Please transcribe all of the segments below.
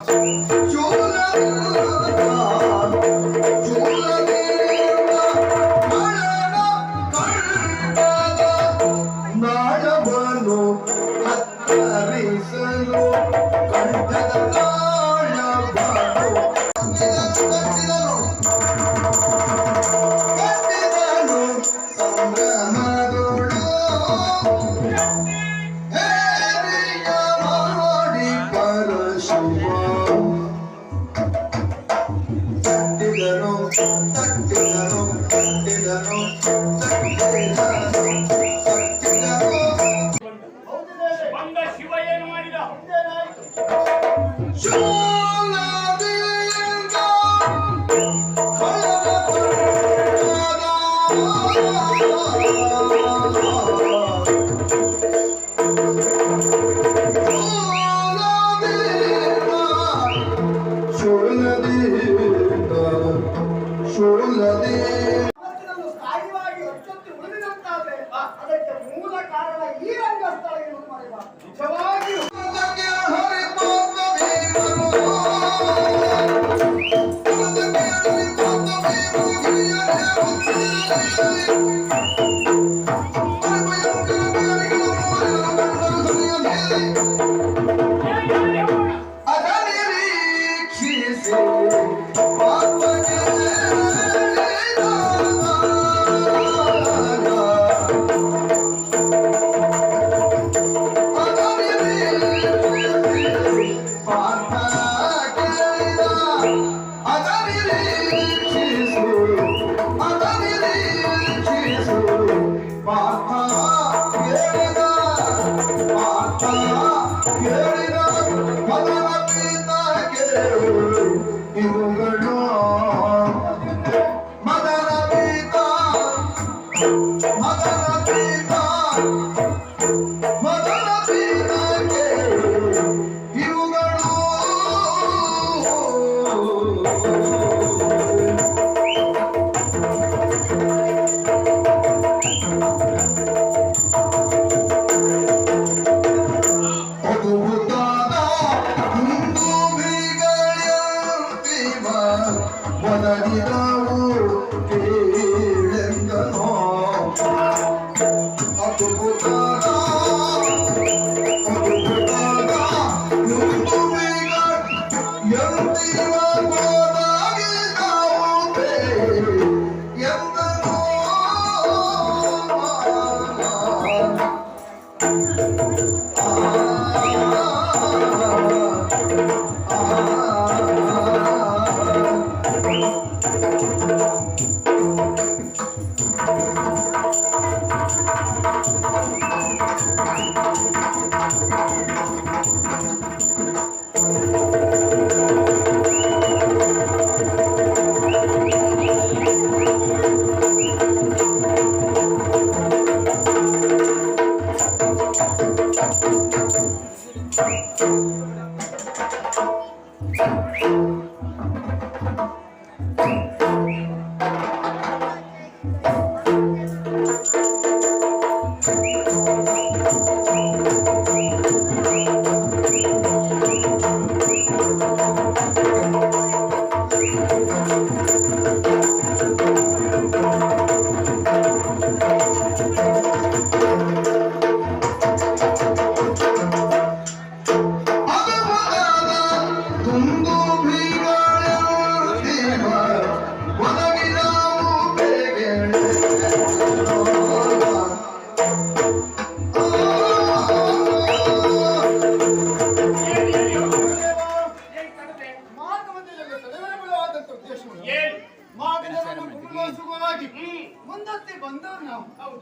ನಾಳವನ್ನು Amen. Chao. Canada.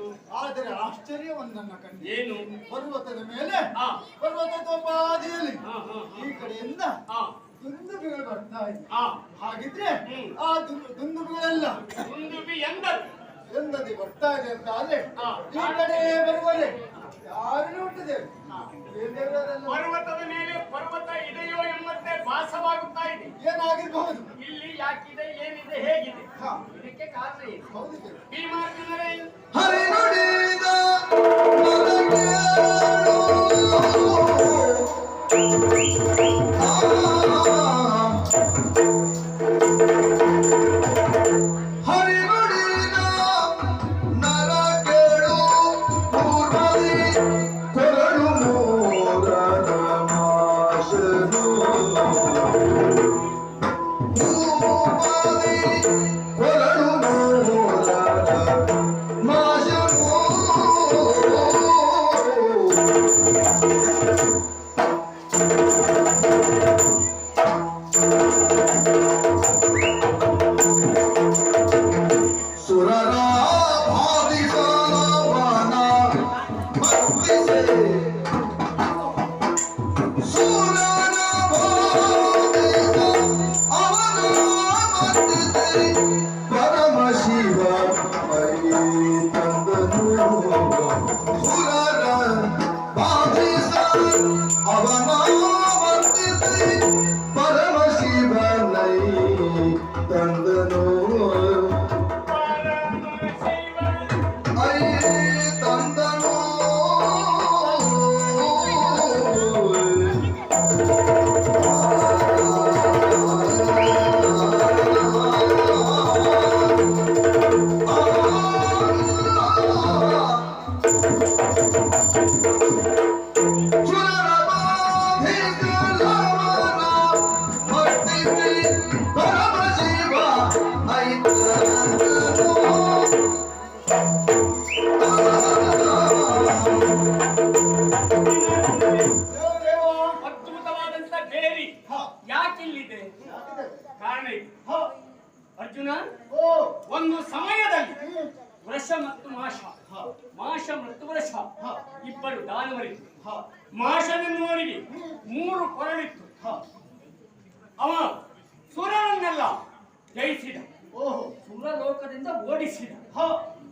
ನಾವು ಆದರೆ ಆಶ್ಚರ್ಯವೊಂದನ್ನ ಕಂಡು ಏನು ಪರ್ವತದ ಮೇಲೆ. ಪರ್ವತದ ಬಾದಿಯಲ್ಲಿ. ಈ ಕಡೆಯಿಂದ ದುಂದುಬಿಗಳು ಬರ್ತಾ ಇದೆ ಹಾಗಿದ್ರೆ. ಆ ದುಂದುಬಿಗಳೆಲ್ಲ ದುಂದುಬಿ ಎಂದದ್ದು ಎಂದದಿ ಬರ್ತಾ ಇದೆ ಅಂತ ಆದ್ರೆ. ಈ ಕಡೆ ಬರುವರೆ ಪರ್ವತದ ಮೇಲೆ ಪರ್ವತ ಇದೆಯೋ ಎಂಬಂತೆ ಭಾಸವಾಗುತ್ತಾ ಇದೆ. ಏನಾಗಿರ್ಬಹುದು? ಇಲ್ಲಿ ಯಾಕಿದೆ ಏನಿದೆ ಹೇಗಿದೆ? ಇದಕ್ಕೆ ಕಾರಣ ಏನು? ಭೀಮಾರ್ಜುನರೇ. ಹರಿ ನುಡಿದ. ಆ ಹತ್ತು ವರ್ಷ ಇಬ್ಬರು ದಾನವರಿತ್ತು ಮಾಷನೆನ್ನುವರಿಗೆ ಮೂರು ಕೊರಳಿತ್ತು. ಅವ ಸುರನನ್ನೆಲ್ಲ ಜಯಿಸಿದ. ಓಹೋ. ಸುರ ಲೋಕದಿಂದ ಓಡಿಸಿದ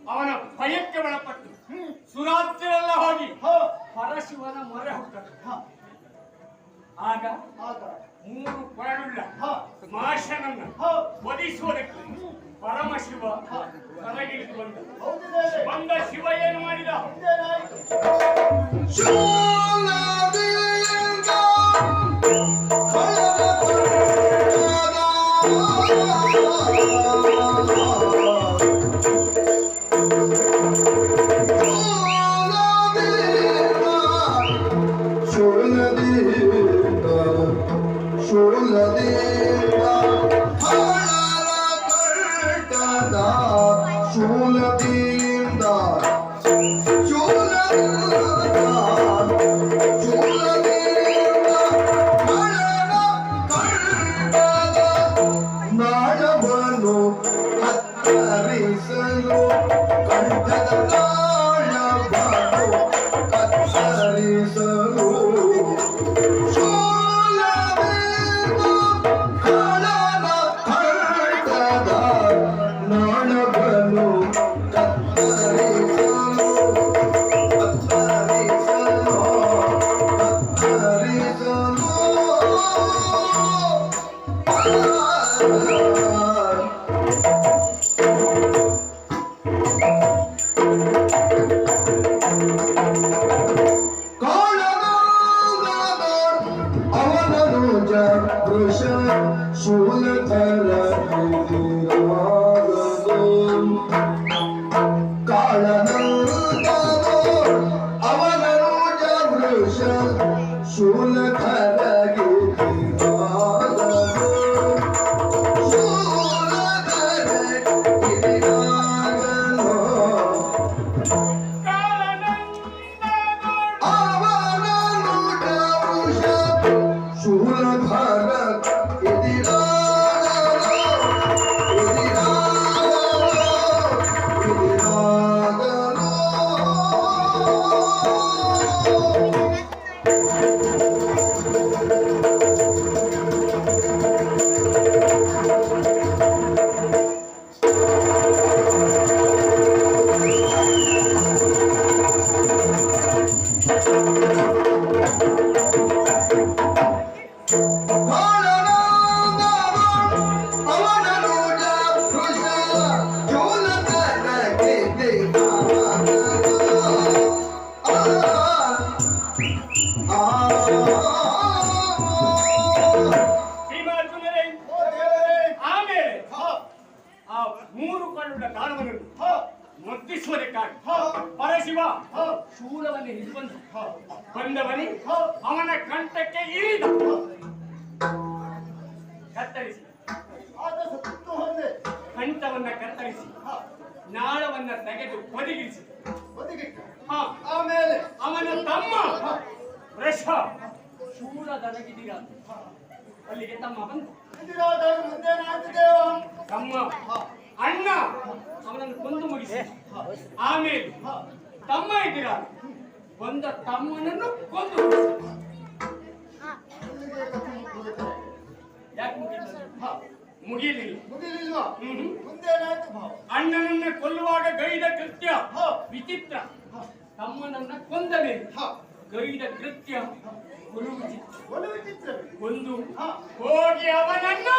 ಅವನ ಭಯಕ್ಕೆ ಒಳಪಟ್ಟು. ಸುರಾತ್ರೆಲ್ಲ ಹೋಗಿ. ಪರಶಿವನ ಮೊರೆ ಹುಟ್ಟರು ಆಗ ಮೂರು ಕೊರಳುಳ್ಳ ಮಾಷನನ್ನು ಒದಿಸುವುದಕ್ಕೆ ಪರಮ ಶಿವ ಬಂದ. ಬಂದ ಶಿವ ಏನು ಮಾಡಿದ? Oh, aşık şule terler Kara ಮೂರು ಕಣ್ಣುಳ್ಳ ಕಾಣವನನ್ನು ಮತ್ತಿಸುವನೆ ಕಾಣ್ ಪರಶಿವ. ಶೂಲವನ್ನು ಹಿಡಿಬಂದು ಬಂದವನೇ ಅವನ ಕಂಠಕ್ಕೆ ಇಳಿದ. ಕತ್ತರಿಸಿ. ಕಂಠವನ್ನ ಕತ್ತರಿಸಿ. ನಾಳವನ್ನ ತೆಗೆದು ಬದಿಗಿರಿಸಿ ಆಮೇಲೆ. ಅವನ ತಮ್ಮ. ವೃಷ. ಶೂಲ ದನಗಿದ್ದೀರ ಅಲ್ಲಿಗೆ ತಮ್ಮ ಬಂದ. ತಮ್ಮ. ಅಣ್ಣ ಅವನನ್ನು ಕೊಂದು ಮುಗಿಸಿ. ಆಮೇಲೆ ತಮ್ಮ ಇದ್ದೀರಾ ಒಂದ ತಮ್ಮನನ್ನು ಕೊಂದು ಅಣ್ಣನನ್ನ ಕೊಲ್ಲುವಾಗ ಗೈದ ಕೃತ್ಯ ವಿಚಿತ್ರ. ತಮ್ಮನನ್ನ ಕೊಂದಲೇ ಗೈದ ಕೃತ್ಯ ಒಲವು ಒಂದು ಹೋಗಿ ಅವನನ್ನು.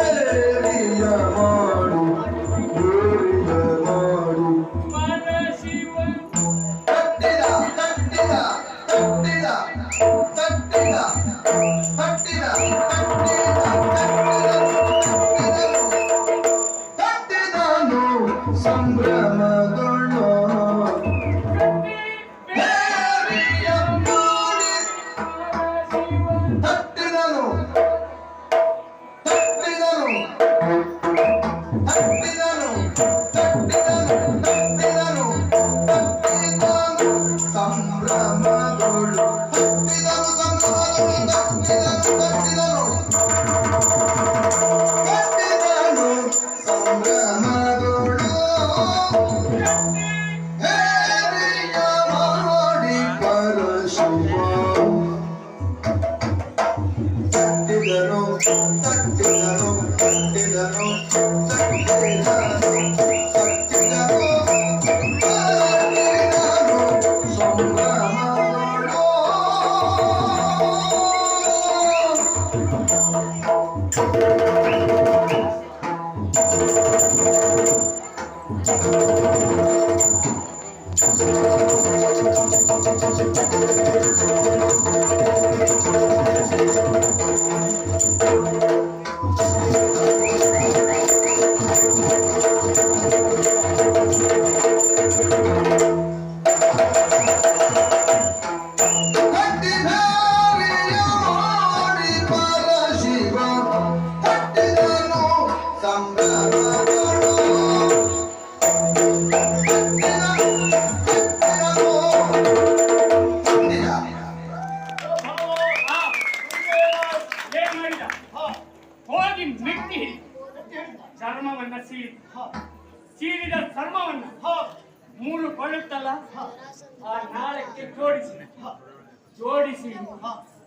Ei!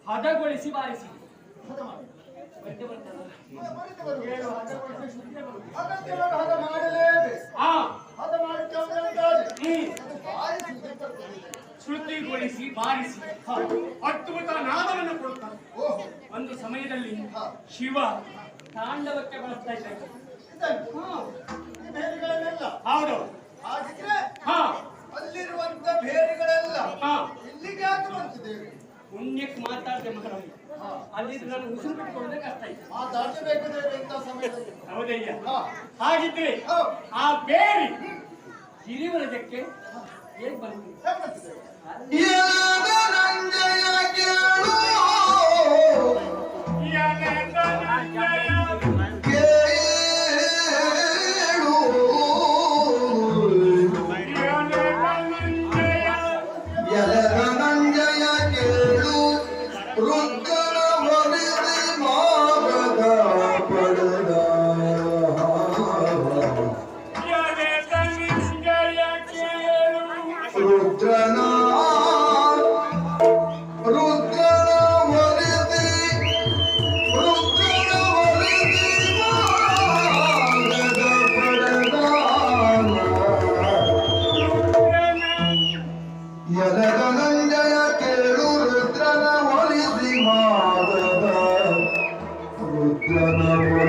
ಹದಗೊಳಿಸಿ ಬಾರಿಸಿ. ಹದ ಶ್ರುತಿಗೊಳಿಸಿ ಬಾರಿಸಿ. ಅದ್ಭುತ ನಾದವನ್ನು ಕೊಡುತ್ತಾರೆ ಒಂದು ಸಮಯದಲ್ಲಿ ಶಿವ ತಾಂಡವಕ್ಕೆ ಬಳಸ್ತಾ ಇದ್ದಾರೆ ಹೌದು. ಅಲ್ಲಿರುವಂತ ಬೇರೆಗಳೆಲ್ಲ ಇಲ್ಲಿಗೆ ಯಾಕೆ ಬರ್ತಿದ್ದೇವೆ ಪುಣ್ಯಕ್ಕೆ ಮಾತಾಡ್ತೇನೆ ಮಹಾರಾಜ. ಅಲ್ಲಿ ನಾನು ಉಸಿರು ಬಿಟ್ಕೊಳ್ಳೋದೇ ಕಷ್ಟ ಆಯ್ತು. ಹೌದಯ್ಯ ಹಾಗಿದ್ರೆ ಆ ಬೇರೆ ಗಿರಿವರಜಕ್ಕೆ ಹೇಗೆ ಬಂತು Ramana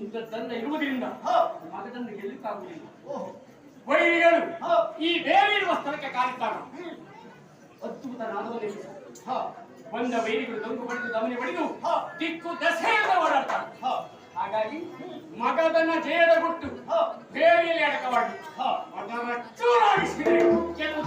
ಇಂಥದ್ದನ್ನ ಇರುವುದರಿಂದ ಮಗದನ್ನು ಗೆಲ್ಲಕ್ಕಾಗುವುದಿಲ್ಲ. ವೈರಿಗಳು ಈ ಬೇರಿರುವ ಸ್ಥಳಕ್ಕೆ ಕಾಲುತ್ತಾರ ಅದ್ಭುತ ನಾದವಲ್ಲಿ ಬಂದ ವೈರಿಗಳು ದಂಗು ಬಡಿದು ದಮನೆ ಪಡೆದು ದಿಕ್ಕು ದಸೆಯಿಂದ ಓಡಾಡ್ತಾರೆ. ಹಾಗಾಗಿ ಮಗದನ ಜಯದ ಗುಟ್ಟು ಬೇರೆಯಲ್ಲಿ ಅಡಕವಾಡಿ ಮಗನ ಚೂರಾಡಿಸಿದರೆ ಕೆಲವು